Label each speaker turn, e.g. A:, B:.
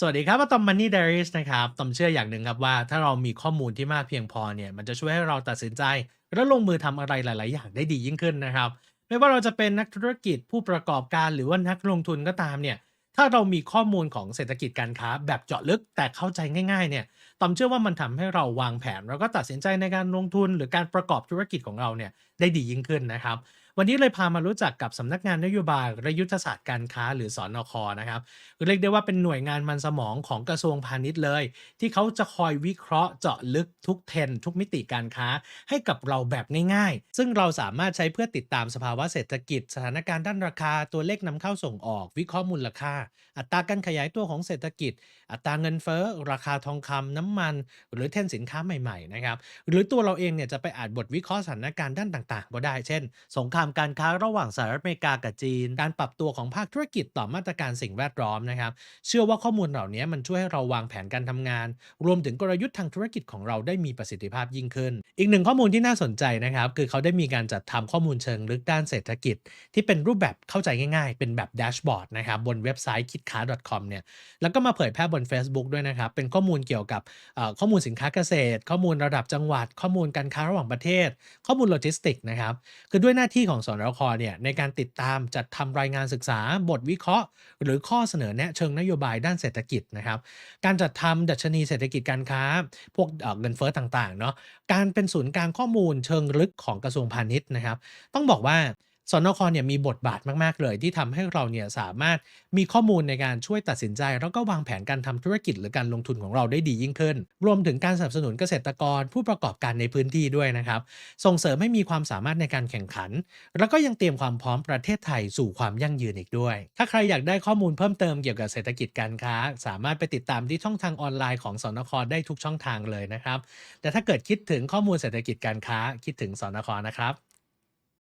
A: สวัสดีครับตอม Money Diaries นะครับตอมเชื่ออย่างหนึ่งครับว่าถ้าเรามีข้อมูลที่มากเพียงพอเนี่ย มันจะช่วยให้เราตัดสินใจ และลงมือทำอะไรหลาย ๆ อย่างได้ดียิ่งขึ้นนะครับ ไม่ว่าเราจะเป็นนักธุรกิจผู้ประกอบการหรือว่านักลงทุนก็ตามเนี่ย ถ้าเรามีข้อมูลของเศรษฐกิจการค้า แบบเจาะลึกแต่เข้าใจง่าย ๆ เนี่ยตอมเชื่อว่ามันทำให้เราวางแผน แล้วก็ตัดสินใจในการลงทุนหรือการประกอบธุรกิจของเราเนี่ยได้ดียิ่งขึ้นนะครับ วันนี้เลยพามารู้จักกับสำนักงานนโยบายและยุทธศาสตร์การค้าหรือสอนคนะครับเรียกได้ว่าเป็นหน่วยงานมันสมองของกระทรวงพาณิชย์เลย ที่เขาจะคอยวิเคราะห์เจาะลึกทุกเทรนทุกมิติการค้าให้กับเราแบบง่าย ๆ ซึ่งเราสามารถใช้เพื่อติดตามสภาวะเศรษฐกิจ สถานการณ์ด้านราคาตัวเลขนำเข้าส่งออก วิเคราะห์มูลค่า อัตราการขยายตัวของเศรษฐกิจ อัตราเงินเฟ้อราคาทองคำน้ำมัน หรือเทรนสินค้าใหม่ๆนะครับหรือตัวเราเองเนี่ยจะไปอ่านบทวิเคราะห์สถานการณ์ด้านต่างๆ ก็ได้เช่น สงครามการค้าระหว่างสหรัฐอเมริกากับจีน การปรับตัวของภาคธุรกิจต่อมาตรการสิ่งแวดล้อมนะครับ เชื่อว่าข้อมูลเหล่านี้มันช่วยให้เราวางแผนการทำงาน รวมถึงกลยุทธ์ทางธุรกิจของเราได้มีประสิทธิภาพยิ่งขึ้น อีกหนึ่งข้อมูลที่น่าสนใจนะครับ คือเขาได้มีการจัดทำข้อมูลเชิงลึกด้านเศรษฐกิจ ที่เป็นรูปแบบเข้าใจง่ายๆ เป็นแบบแดชบอร์ดนะครับบนเว็บไซต์ kitcar.com เนี่ยแล้วก็มาเผยแพร่บน Facebook ด้วยนะครับเป็นข้อมูลเกี่ยวกับข้อมูลสินค้าเกษตร ข้อมูลระดับจังหวัด ข้อมูลการค้าระหว่างประเทศ ข้อมูลโลจิสติกส์นะครับคือด้วยหน้าที่ของสนรคเนี่ยในการติดตามจัดทำรายงานศึกษาบทวิเคราะห์ หรือข้อเสนอแนะเชิงนโยบายด้านเศรษฐกิจนะครับการจัดทำดัชนีเศรษฐกิจการค้า พวกเเงินเฟ้อต่างๆเนาะการเป็นศูนย์กลางข้อมูลเชิงลึกของกระทรวงพาณิชย์นะครับ ต้องบอกว่า สนคเนี่ยมีบทบาทมาก ๆ เลย ที่ทำให้เราเนี่ยสามารถมีข้อมูลในการช่วยตัดสินใจ แล้วก็วางแผนการทำธุรกิจหรือการลงทุนของเราได้ดียิ่งขึ้น รวมถึงการสนับสนุนเกษตรกรผู้ประกอบการในพื้นที่ด้วยนะครับ ส่งเสริมให้มีความสามารถในการแข่งขัน แล้วก็ยังเตรียมความพร้อมประเทศไทยสู่ความยั่งยืนอีกด้วย ถ้าใครอยากได้ข้อมูลเพิ่มเติมเกี่ยวกับเศรษฐกิจการค้า สามารถไปติดตามที่ช่องทางออนไลน์ของสนคได้ทุกช่องทางเลยนะครับ แต่ถ้าเกิดคิดถึงข้อมูลเศรษฐกิจการค้าคิดถึงสนคนะครับ